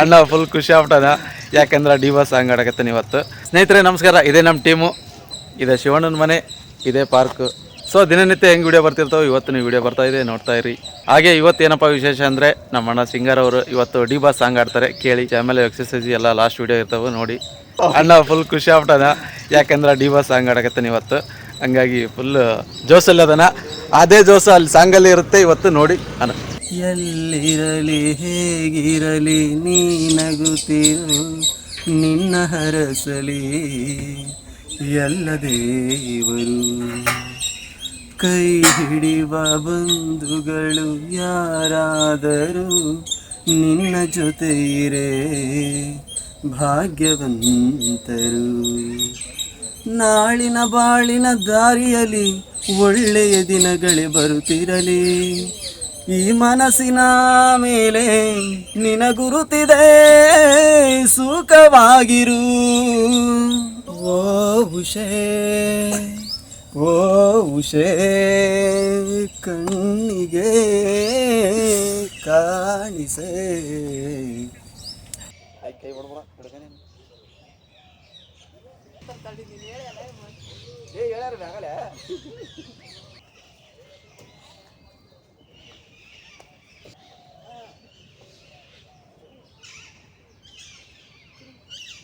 ಅಣ್ಣ ಫುಲ್ ಖುಷಿ ಆಗ್ಬಿಟ್ಟದ ಯಾಕಂದ್ರೆ ಡಿ ಬಾಸ್ ಸಾಂಗ್ ಆಡಕತ್ತಾನೆ ಇವತ್ತು ಸ್ನೇಹಿತರೆ, ನಮಸ್ಕಾರ. ಇದೇ ನಮ್ಮ ಟೀಮು ಇದೆ ಶಿವಣ್ಣನ ಮನೆ, ಇದೇ ಪಾರ್ಕ್ ಸೊ ದಿನನಿತ್ಯ ಹೆಂಗೆ ವಿಡಿಯೋ ಬರ್ತಿರ್ತಾವೆ, ಇವತ್ತು ನೀವು ವಿಡಿಯೋ ಬರ್ತಾ ಇದೆ, ನೋಡ್ತಾ ಇರಿ. ಹಾಗೆ ಇವತ್ತು ಏನಪ್ಪ ವಿಶೇಷ ಅಂದರೆ, ನಮ್ಮ ಅಣ್ಣ ಸಿಂಗರ್ ಅವರು ಇವತ್ತು ಡಿ ಬಾಸ್ ಸಾಂಗ್ ಆಡ್ತಾರೆ. ಕೇಳಿ ಆಮೇಲೆ ಎಕ್ಸಸೈಸ್ ಎಲ್ಲ ಲಾಸ್ಟ್ ವಿಡಿಯೋ ಇರ್ತಾವೆ, ನೋಡಿ. ಅಣ್ಣ ಫುಲ್ ಖುಷಿ ಆಗ್ಬಿಟ್ಟದ ಯಾಕಂದ್ರೆ ಡಿ ಬಾಸ್ ಸಾಂಗ್ ಆಡಕತ್ತಾನೆ ಇವತ್ತು ಹಂಗಾಗಿ ಫುಲ್ ಜೋಸಲ್ಲಿ ಅದನ ಅದೇ ಜೋಸ ಅಲ್ಲಿ ಸಾಂಗಲ್ಲಿ ಇರುತ್ತೆ, ಇವತ್ತು ನೋಡಿ, ಅಣ್ಣ. ಎಲ್ಲಿರಲಿ ಹೇಗಿರಲಿ, ನೀ ನಗುತ್ತಿರು, ನಿನ್ನ ಹರಸಲಿ. ಎಲ್ಲ ದೇವರು ಕೈ ಹಿಡಿವ ಬಂಧುಗಳು ಯಾರಾದರೂ ನಿನ್ನ ಜೊತೆ ಭಾಗ್ಯವಂತರು. ನಾಳಿನ ಬಾಳಿನ ದಾರಿಯಲ್ಲಿ ಒಳ್ಳೆಯ ದಿನಗಳೇ ಬರುತ್ತಿರಲಿ. ಈ ಮನಸ್ಸಿನ ಮೇಲೆ ನಿನ ಗುರುತಿದೆ ಸುಖವಾಗಿರು. ಓ ಉಷೇ ಓ ಉಷೇ ಕಣ್ಣಿಗೆ ಕಾಣಿಸೆ. ಹೇಳ್ಯಾರ ಬಿಡ್ಬಿಡ